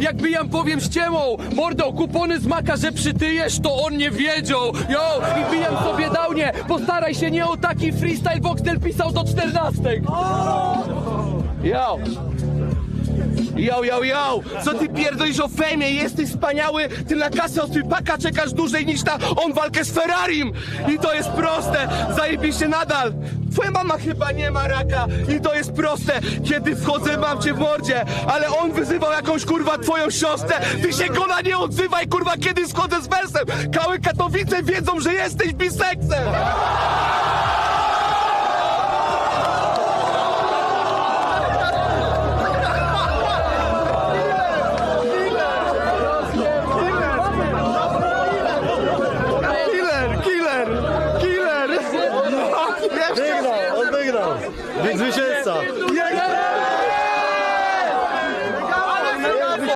Jak bijam powiem ściemą Mordo, kupony z maka, że przytyjesz To on nie wiedział. Yo, i bijam sobie downie Postaraj się nie o taki freestyle Voxtel pisał do czternastek. Yo Yo, yo, yo! Co ty pierdolisz o fejmie? Jesteś wspaniały, ty na kasę od paka czekasz dłużej niż na on walkę z Ferrarim! I to jest proste! Zajebiście nadal! Twoja mama chyba nie ma raka i to jest proste! Kiedy wchodzę mam cię w mordzie, ale on wyzywał jakąś kurwa twoją siostrę! Ty się gona nie odzywaj kurwa kiedy schodzę z wersem! Kały Katowice wiedzą, że jesteś biseksem! Wygrał, on wygrał. Więc Zwycięzca.